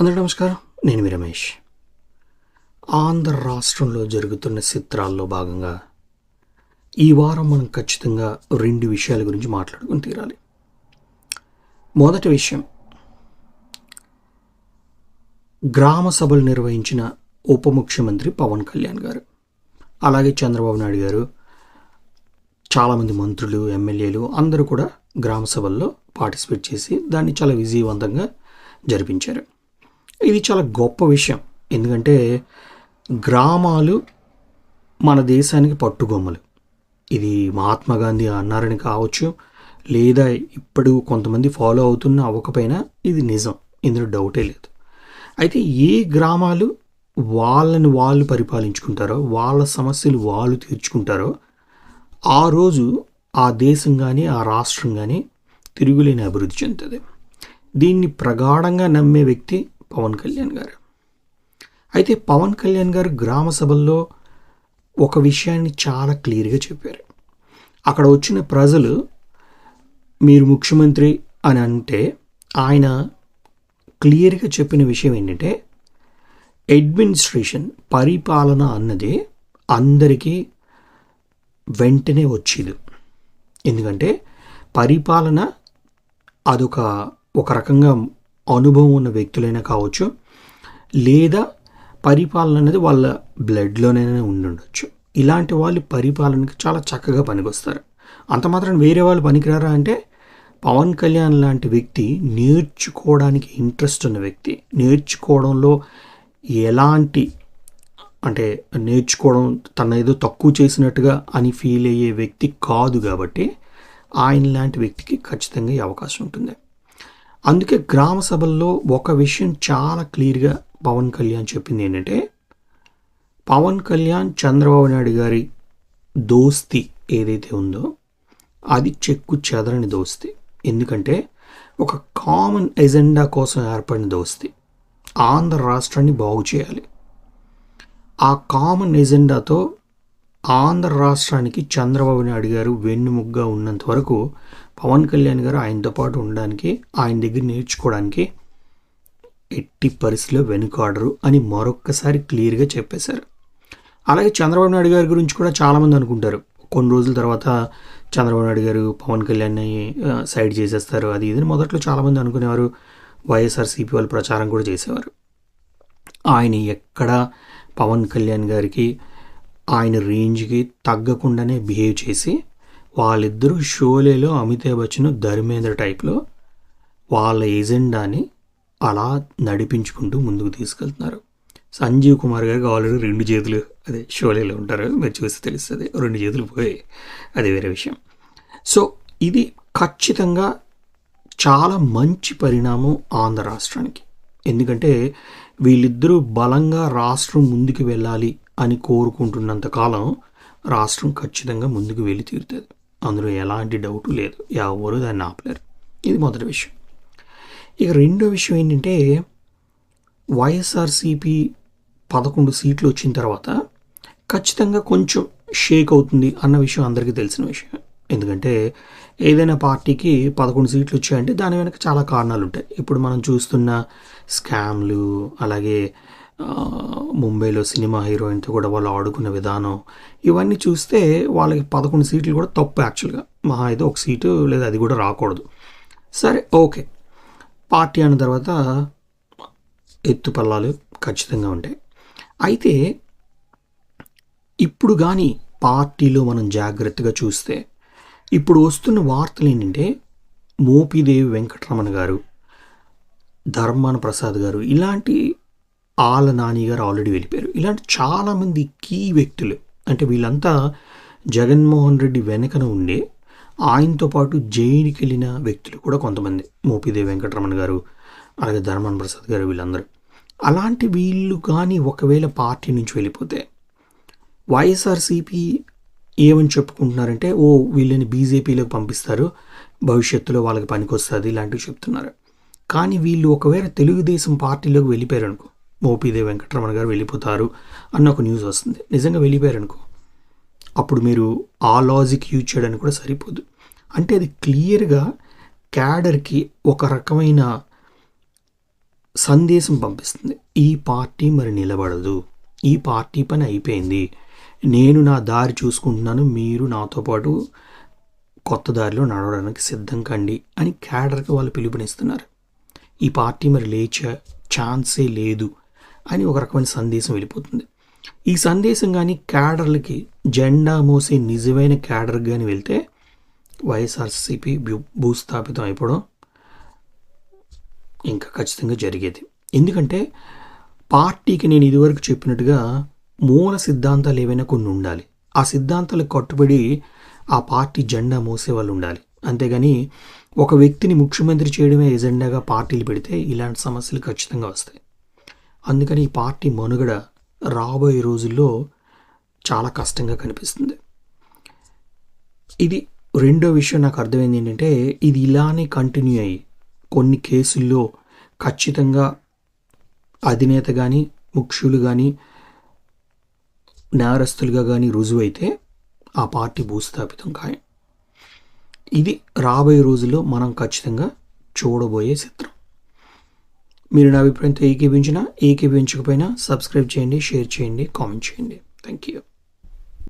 అందరూ నమస్కారం. నేను మీ రమేష్. ఆంధ్ర రాష్ట్రంలో జరుగుతున్న చిత్రాల్లో భాగంగా ఈ వారం మనం ఖచ్చితంగా రెండు విషయాల గురించి మాట్లాడుకుని తీరాలి. మొదటి విషయం గ్రామ సభలు నిర్వహించిన ఉప ముఖ్యమంత్రి పవన్ కళ్యాణ్ గారు అలాగే చంద్రబాబు నాయుడు గారు చాలామంది మంత్రులు ఎమ్మెల్యేలు అందరూ కూడా గ్రామ సభల్లో పార్టిసిపేట్ చేసి దాన్ని చాలా విజయవంతంగా జరిపించారు. ఇది చాలా గొప్ప విషయం. ఎందుకంటే గ్రామాలు మన దేశానికి పట్టుగొమ్మలు. ఇది మహాత్మా గాంధీ అన్నారని కావచ్చు లేదా ఇప్పుడు కొంతమంది ఫాలో అవుతున్న అవ్వకపోయినా ఇది నిజం. ఇందులో డౌటే లేదు. అయితే ఏ గ్రామాలు వాళ్ళని వాళ్ళు పరిపాలించుకుంటారో వాళ్ళ సమస్యలు వాళ్ళు తీర్చుకుంటారో ఆ రోజు ఆ దేశం కానీ ఆ రాష్ట్రం కానీ తిరుగులేని అభివృద్ధి చెందుతుంది. దీన్ని ప్రగాఢంగా నమ్మే వ్యక్తి పవన్ కళ్యాణ్ గారు. అయితే పవన్ కళ్యాణ్ గారు గ్రామ సభల్లో ఒక విషయాన్ని చాలా క్లియర్గా చెప్పారు. అక్కడ వచ్చిన ప్రజలు మీరు ముఖ్యమంత్రి అని అంటే ఆయన క్లియర్గా చెప్పిన విషయం ఏంటంటే అడ్మినిస్ట్రేషన్ పరిపాలన అన్నది అందరికీ వెంటనే వచ్చేది. ఎందుకంటే పరిపాలన అదొక ఒక రకంగా అనుభవం ఉన్న వ్యక్తులైనా కావచ్చు లేదా పరిపాలన అనేది వాళ్ళ బ్లడ్లోనైనా ఉండి ఉండొచ్చు ఇలాంటి వాళ్ళు పరిపాలనకి చాలా చక్కగా పనికొస్తారు. అంత మాత్రం వేరే వాళ్ళు పనికిరారా అంటే పవన్ కళ్యాణ్ లాంటి వ్యక్తి నేర్చుకోవడానికి ఇంట్రెస్ట్ ఉన్న వ్యక్తి నేర్చుకోవడంలో ఎలాంటి అంటే నేర్చుకోవడం తన ఏదో తక్కువ చేసినట్టుగా అని ఫీల్ అయ్యే వ్యక్తి కాదు కాబట్టి ఆయన లాంటి వ్యక్తికి ఖచ్చితంగా ఈ అవకాశం ఉంటుంది. అందుకే గ్రామ సభల్లో ఒక విషయం చాలా క్లియర్గా పవన్ కళ్యాణ్ చెప్పింది ఏంటంటే పవన్ కళ్యాణ్ చంద్రబాబు నాయుడు గారి దోస్తి ఏదైతే ఉందో అది చెక్కు చెదరని దోస్తి. ఎందుకంటే ఒక కామన్ ఎజెండా కోసం ఏర్పడిన దోస్తి. ఆంధ్ర రాష్ట్రాన్ని బాగు చేయాలి. ఆ కామన్ ఎజెండాతో ఆంధ్ర రాష్ట్రానికి చంద్రబాబు నాయుడు గారు వెన్నుముగ్గా ఉన్నంత వరకు పవన్ కళ్యాణ్ గారు ఆయనతో పాటు ఉండడానికి ఆయన దగ్గర నేర్చుకోవడానికి ఎట్టి పరిస్థితిలో వెనుకాడరు అని మరొక్కసారి క్లియర్గా చెప్పేశారు. అలాగే చంద్రబాబు నాయుడు గారి గురించి కూడా చాలామంది అనుకుంటారు. కొన్ని రోజుల తర్వాత చంద్రబాబు నాయుడు గారు పవన్ కళ్యాణ్ని సైడ్ చేసేస్తారు అది ఇది మొదట్లో చాలామంది అనుకునేవారు. వైఎస్ఆర్సీపీ వాళ్ళు ప్రచారం కూడా చేసేవారు. ఆయన ఎక్కడ పవన్ కళ్యాణ్ గారికి ఆయన రేంజ్కి తగ్గకుండానే బిహేవ్ చేసి వాళ్ళిద్దరూ షోలేలో అమితాబ్ బచ్చన్ ధర్మేంద్ర టైప్లో వాళ్ళ ఎజెండాని అలా నడిపించుకుంటూ ముందుకు తీసుకెళ్తున్నారు. సంజీవ్ కుమార్ గారికి ఆల్రెడీ రెండు చేతులు అదే షోలేలో ఉంటారు మీరు చూస్తే తెలుస్తుంది రెండు చేతులు పోయి అది వేరే విషయం. సో ఇది ఖచ్చితంగా చాలా మంచి పరిణామం ఆంధ్ర రాష్ట్రానికి. ఎందుకంటే వీళ్ళిద్దరూ బలంగా రాష్ట్రం ముందుకు వెళ్ళాలి అని కోరుకుంటున్నంత కాలం రాష్ట్రం ఖచ్చితంగా ముందుకు వెళ్ళి తీరుతుంది. అందులో ఎలాంటి డౌట్ లేదు. ఎవరు దాన్ని ఆపలేరు. ఇది మొదటి విషయం. ఇక రెండో విషయం ఏంటంటే వైఎస్ఆర్సీపీ పదకొండు సీట్లు వచ్చిన తర్వాత ఖచ్చితంగా కొంచెం షేక్ అవుతుంది అన్న విషయం అందరికీ తెలిసిన విషయం. ఎందుకంటే ఏదైనా పార్టీకి పదకొండు సీట్లు వచ్చాయంటే దాని వెనక చాలా కారణాలు ఉంటాయి. ఇప్పుడు మనం చూస్తున్న స్కామ్లు అలాగే ముంబైలో సినిమా హీరోయిన్తో కూడా వాళ్ళు ఆడుకున్న విధానం ఇవన్నీ చూస్తే వాళ్ళకి పదకొండు సీట్లు కూడా తప్పు యాక్చువల్గా. మహా అయితే ఒక సీటు లేదా అది కూడా రాకూడదు. సరే ఓకే. పార్టీ అన్న తర్వాత ఎత్తుపల్లాలు ఖచ్చితంగా ఉంటాయి. అయితే ఇప్పుడు కానీ పార్టీలో మనం జాగ్రత్తగా చూస్తే ఇప్పుడు వస్తున్న వార్తలు ఏంటంటే మోపిదేవి వెంకటరమణ గారు ధర్మాన ప్రసాద్ గారు ఇలాంటి ఆల నాని గారు ఆల్రెడీ వెళ్ళిపోయారు. ఇలాంటి చాలామంది కీ వ్యక్తులు అంటే వీళ్ళంతా జగన్మోహన్ రెడ్డి వెనకన ఉండే ఆయనతో పాటు జైలుకి వెళ్ళిన వ్యక్తులు కూడా కొంతమంది. మోపిదేవి వెంకటరమణ గారు అలాగే ధర్మాన ప్రసాద్ గారు వీళ్ళందరూ. అలాంటి వీళ్ళు కానీ ఒకవేళ పార్టీ నుంచి వెళ్ళిపోతే వైఎస్ఆర్సీపీ ఏమని చెప్పుకుంటున్నారంటే ఓ వీళ్ళని బీజేపీలోకి పంపిస్తారు భవిష్యత్తులో వాళ్ళకి పనికొస్తుంది ఇలాంటివి చెప్తున్నారు. కానీ వీళ్ళు ఒకవేళ తెలుగుదేశం పార్టీలోకి వెళ్ళిపోయారు అనుకో మోపీదేవి వెంకటరమణ గారు వెళ్ళిపోతారు అన్న ఒక న్యూస్ వస్తుంది. నిజంగా వెళ్ళిపోయారు అనుకో అప్పుడు మీరు ఆ లాజిక్ యూజ్ చేయడానికి కూడా సరిపోదు. అంటే అది క్లియర్గా క్యాడర్కి ఒక రకమైన సందేశం పంపిస్తుంది. ఈ పార్టీ మరి నిలబడదు. ఈ పార్టీ పని అయిపోయింది. నేను నా దారి చూసుకుంటున్నాను మీరు నాతో పాటు కొత్త దారిలో నడవడానికి సిద్ధం కండి అని క్యాడర్కి వాళ్ళు పిలుపునిస్తున్నారు. ఈ పార్టీ మరి లేచే ఛాన్సే లేదు అని ఒక రకమైన సందేశం వెళ్ళిపోతుంది. ఈ సందేశం కానీ క్యాడర్లకి జెండా మోసే నిజమైన క్యాడర్ కానీ వెళ్తే వైఎస్ఆర్సీపీ భూ- భూస్థాపితం అయిపోవడం ఇంకా ఖచ్చితంగా జరిగేది. ఎందుకంటే పార్టీకి నేను ఇదివరకు చెప్పినట్టుగా మూల సిద్ధాంతాలు ఏవైనా కొన్ని ఉండాలి. ఆ సిద్ధాంతాలకు కట్టుబడి ఆ పార్టీ జెండా మోసే వాళ్ళు ఉండాలి అంతేగాని ఒక వ్యక్తిని ముఖ్యమంత్రి చేయడమే ఎజెండాగా పార్టీలు పెడితే ఇలాంటి సమస్యలు ఖచ్చితంగా వస్తాయి. అందుకని ఈ పార్టీ మనుగడ రాబోయే రోజుల్లో చాలా కష్టంగా కనిపిస్తుంది. ఇది రెండో విషయం నాకు అర్థమైంది ఏంటంటే ఇది ఇలానే కంటిన్యూ అయ్యి కొన్ని కేసుల్లో ఖచ్చితంగా అధినేత కానీ ముఖ్యులు కానీ నేరస్తులుగా కానీ రుజువైతే ఆ పార్టీ భూస్థాపితం ఖాయం. ఇది రాబోయే రోజుల్లో మనం ఖచ్చితంగా చూడబోయే చిత్రం. మీరు నా అభిప్రాయంతో ఏకేపించినా ఏకీభించకపోయినా సబ్స్క్రైబ్ చేయండి షేర్ చేయండి కామెంట్ చేయండి. Thank you